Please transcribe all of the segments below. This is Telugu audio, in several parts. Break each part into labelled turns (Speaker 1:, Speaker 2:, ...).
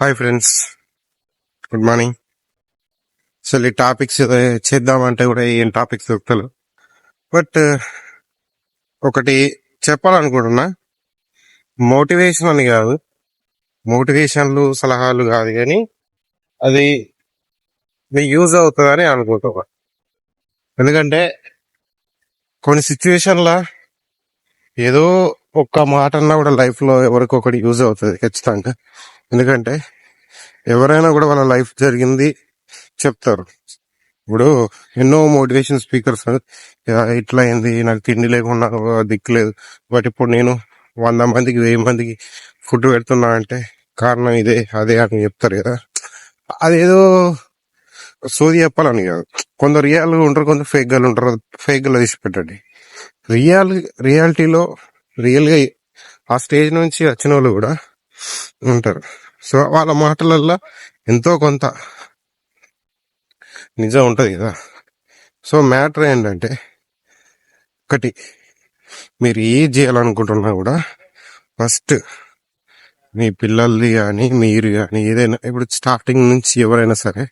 Speaker 1: హాయ్ ఫ్రెండ్స్ గుడ్ మార్నింగ్ అసలు ఈ టాపిక్స్ eh, చేద్దామంటే కూడా ఏం టాపిక్స్ దొరుకుతలు బట్ eh, ఒకటి చెప్పాలనుకుంటున్నా. మోటివేషన్ అని కాదు. మోటివేషన్లు సలహాలు కాదు కానీ అది మీకు యూజ్ అవుతుందని అనుకుంటున్నా. ఎందుకంటే కొన్ని సిచ్యువేషన్లో ఏదో ఒక్క మాట అన్నా కూడా లైఫ్లో ఎవరికి ఎవరికొకటి యూజ్ అవుతుంది ఖచ్చితంగా. ఎందుకంటే ఎవరైనా కూడా వాళ్ళ లైఫ్ జరిగింది చెప్తారు. ఇప్పుడు ఎన్నో మోటివేషన్ స్పీకర్స్ ఇట్లా అయింది నాకు తిండి లేకుండా దిక్కు లేదు. బట్ ఇప్పుడు నేను వంద మందికి వెయ్యి మందికి ఫుడ్ పెడుతున్నా అంటే కారణం ఇదే అదే అని చెప్తారు కదా. అదేదో సోది చెప్పాలని కాదు. కొందరు రియల్గా ఉంటారు కొందరు ఫేక్గా ఉంటారు. ఫేక్గా తీసి పెట్టండి. రియల్ రియాలిటీలో రియల్గా ఆ స్టేజ్ నుంచి వచ్చిన వాళ్ళు కూడా ఉంటారు. సో వాళ్ళ మాటలల్లో ఎంతో కొంత నిజం ఉంటుంది కదా. సో మ్యాటర్ ఏంటంటే ఒకటి మీరు ఏం చేయాలనుకుంటున్నా కూడా ఫస్ట్ మీ పిల్లల్ని కానీ మీరు కానీ ఏదైనా ఇప్పుడు స్టార్టింగ్ నుంచి ఎవరైనా సరే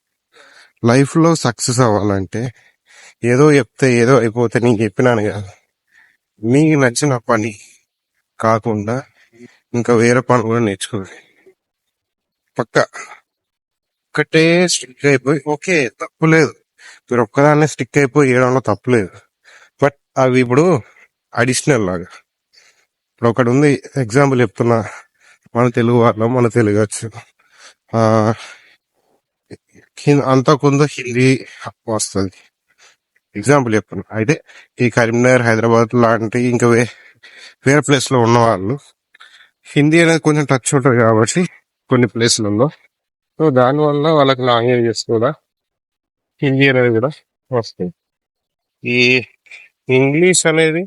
Speaker 1: లైఫ్లో సక్సెస్ అవ్వాలంటే ఏదో చెప్తే ఏదో అయిపోతే నేను చెప్పినాను కదా. మీకు నచ్చిన పని కాకుండా ఇంకా వేరే పని కూడా నేర్చుకోవాలి. పక్క. ఒక్కటే స్టిక్ అయిపోయి ఓకే తప్పు లేదు. మీరు ఒక్కదాన్నే స్టిక్ అయిపోయి వేయడంలో తప్పు లేదు. బట్ అవి ఇప్పుడు అడిషనల్ లాగా. ఇప్పుడు ఒకటి ఉంది ఎగ్జాంపుల్ చెప్తున్నా. మన తెలుగు వాళ్ళం మన తెలుగు వచ్చు. అంత అంతా కొంత హిందీ వస్తుంది. ఎగ్జాంపుల్ చెప్తున్నా. అయితే ఈ కరీంనగర్ హైదరాబాద్ లాంటి ఇంకా వే వేరే ప్లేస్లో ఉన్న వాళ్ళు హిందీ అనేది కొంచెం టచ్ ఉంటుంది కాబట్టి కొన్ని ప్లేస్లలో సో దానివల్ల వాళ్ళకి లాంగ్వేజెస్ కూడా హిందీ అనేది కూడా వస్తుంది. ఈ ఇంగ్లీష్ అనేది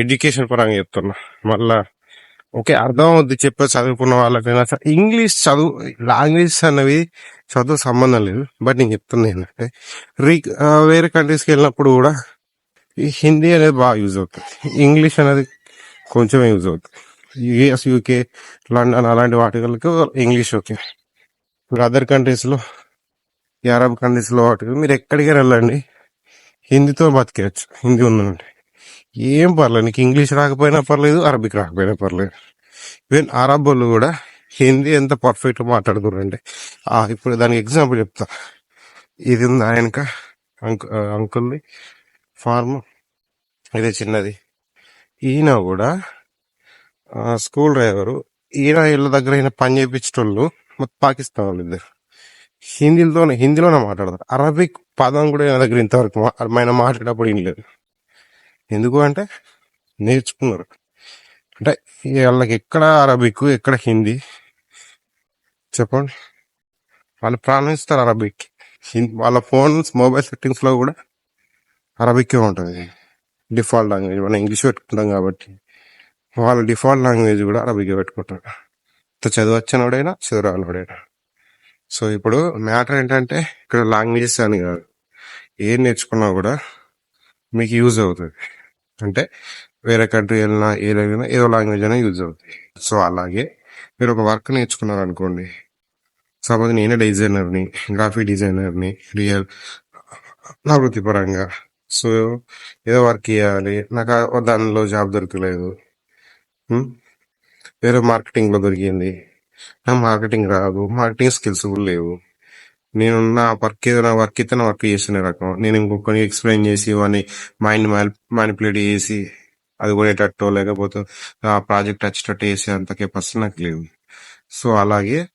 Speaker 1: ఎడ్యుకేషన్ పరంగా చెప్తున్నా. మళ్ళా ఓకే అర్థం అవుద్ది చెప్పే చదువుకున్న వాళ్ళకైనా సరే ఇంగ్లీష్ చదువు లాంగ్వేజ్ అనేవి చదువు సంబంధం లేదు. బట్ నేను చెప్తుంది ఏంటంటే రీ వేరే కంట్రీస్కి వెళ్ళినప్పుడు కూడా ఈ హిందీ అనేది బాగా యూజ్ అవుతుంది. ఇంగ్లీష్ అనేది కొంచెం యూజ్ అవుతుంది. యుఎస్ యూకే లండన్ అలాంటి వాటికి ఇంగ్లీష్ ఓకే. ఇప్పుడు అదర్ కంట్రీస్లో ఈ అరబ్ కంట్రీస్లో వాటికి మీరు ఎక్కడికి వెళ్ళండి హిందీతో బతికేయచ్చు హిందీ ఉందంటే ఏం పర్లేదు నీకు ఇంగ్లీష్ రాకపోయినా పర్లేదు అరబిక్ రాకపోయినా పర్లేదు. ఈవెన్ అరబ్ వాళ్ళు కూడా హిందీ ఎంత పర్ఫెక్ట్ మాట్లాడుతున్నారంటే ఇప్పుడు దానికి ఎగ్జాంపుల్ చెప్తా. ఇది ఉంది ఆయనక అంకు అంకుల్ది ఫార్మ్. ఇదే చిన్నది. ఈయన కూడా స్కూల్ డ్రైవరు ఈయన వీళ్ళ దగ్గర ఈయన పని చేయించేటోళ్ళు మొత్తం పాకిస్తాన్ వాళ్ళు ఇద్దరు. హిందీలోనే హిందీలోనే మాట్లాడతారు. అరబిక్ పదం కూడా ఈయన దగ్గర ఇంతవరకు మా- ఆయన మాట్లాడేటప్పుడు ఏం లేదు. ఎందుకు అంటే నేర్చుకున్నారు. అంటే వాళ్ళకి ఎక్కడ అరబిక్ ఎక్కడ హిందీ? చెప్పండి. వాళ్ళు ప్రాణిస్తారు అరబిక్ హిం- వాళ్ళ ఫోన్స్ మొబైల్ సెట్టింగ్స్లో కూడా అరబిక్ ఉంటుంది. డిఫాల్ట్ లాంగ్వేజ్ మనం ఇంగ్లీష్ పెట్టుకుంటాం కాబట్టి. వాళ్ళ డిఫాల్ట్ లాంగ్వేజ్ కూడా అరబిక్ పెట్టుకుంటారు ఇంత చదవచ్చనోడైనా చదువురానోడైనా. సో ఇప్పుడు మ్యాటర్ ఏంటంటే ఇక్కడ లాంగ్వేజెస్ అని కాదు. ఏం నేర్చుకున్నా కూడా మీకు యూజ్ అవుతుంది. అంటే వేరే కంట్రీ వెళ్ళినా ఏదైనా ఏదో లాంగ్వేజ్ అయినా యూజ్ అవుతుంది. సో అలాగే మీరు ఒక వర్క్ నేర్చుకున్నారు అనుకోండి సపోజ్ నేనే డిజైనర్ని గ్రాఫిక్ డిజైనర్ని రియల్ నా వృత్తిపరంగా సో ఏదో వర్క్ చేయాలి నాకు దానిలో జాబ్ దొరకలేదు. వేరే మార్కెటింగ్లో దొరికింది. నాకు మార్కెటింగ్ రాదు. మార్కెటింగ్ స్కిల్స్ కూడా లేవు. నేను నా వర్క్ ఏదైనా వర్క్ అయితే నా వర్క్ చేసిన రకం. నేను ఇంకొకరిని ఎక్స్ప్లెయిన్ చేసి వాడిని మైండ్ మ్యానిపులేట్ చేసి అది కొనేటట్టు లేకపోతే ఆ ప్రాజెక్ట్ వచ్చేటట్టు చేసి అంత కెపాసిటీ నాకు లేదు. సో అలాగే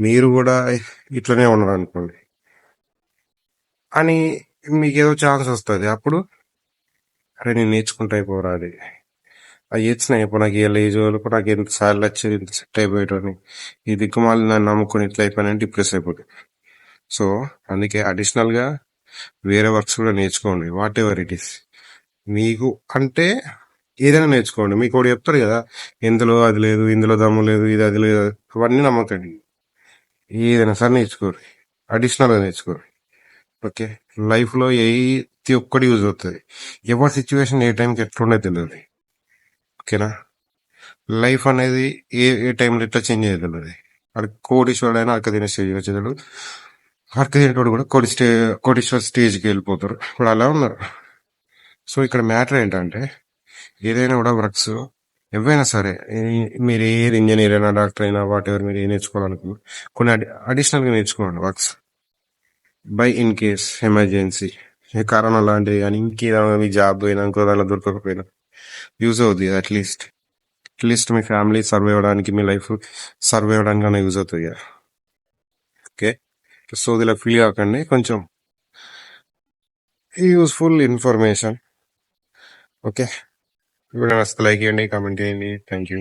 Speaker 1: మీరు కూడా ఇట్లనే ఉన్నారు అనుకోండి. అని మీకు ఏదో ఛాన్స్ వస్తుంది. అప్పుడు అరే నేను నేర్చుకుంటే అయిపోరా అవి అది ఇప్పుడు నాకు ఏ లేజ్ వరకు నాకు ఎంత సార్లు వచ్చేది ఇంత సెట్ అయిపోయేటోని ఈ దిక్కుమాలి నన్ను నమ్ముకొని ఇట్లా అయిపోయినా డిప్రెస్ అయిపోతుంది సో అందుకే అడిషనల్గా వేరే వర్క్స్ కూడా నేర్చుకోండి. వాట్ ఎవర్ ఇట్ ఈస్ మీకు అంటే ఏదైనా నేర్చుకోండి. మీకు ఒకటి చెప్తారు కదా ఇందులో అది లేదు ఇందులో దమ్ము లేదు ఇది అది లేదు అవన్నీ నమ్మకండి. ఏదైనా సరే నేర్చుకోరు. అడిషనల్గా నేర్చుకోరు. ఓకే? లైఫ్లో ఏ ఒక్కటి యూజ్ అవుతుంది. ఎవరి సిచ్యువేషన్ ఏ టైంకి ఎట్లుండే తెలియదు ఓకేనా? లైఫ్ అనేది ఏ ఏ టైంలో ఎట్లా చేంజ్ అయ్యేది అది అక్కడ కోటీశ్వరుడు అయినా అక్క తినే స్టేజ్ వచ్చేదాడు అక్క తినేటోడు కూడా కోటి స్టే కోటీశ్వర స్టేజ్కి వెళ్ళిపోతారు. ఇప్పుడు అలా ఉన్నారు. సో ఇక్కడ మ్యాటర్ ఏంటంటే ఏదైనా కూడా వర్క్స్ ఎవైనా సరే మీరు ఏ ఇంజనీర్ అయినా డాక్టర్ అయినా వాట్ ఎవర్ మీరు ఏ నేర్చుకోవాలనుకున్నారు కొన్ని అడిషనల్గా నేర్చుకోండి works. By in case emergency corona లాంటివి కానీ ఇంకేదైనా మీ జాబ్ పోయినా ఇంకో దానిలో దొరకకపోయినా యూజ్ అవుతుంది అట్లీస్ట్ అట్లీస్ట్ మీ ఫ్యామిలీ సర్వ్ అవ్వడానికి మీ లైఫ్ సర్వ్ అవ్వడానికి అన్న యూజ్ అవుతుంది కదా ఓకే సో ఇలా ఫీల్ కాకండి కొంచెం యూస్ఫుల్ ఇన్ఫర్మేషన్ ఓకే ఇప్పుడు నచ్చితే లైక్ చేయండి కామెంట్ చేయండి థ్యాంక్ యూ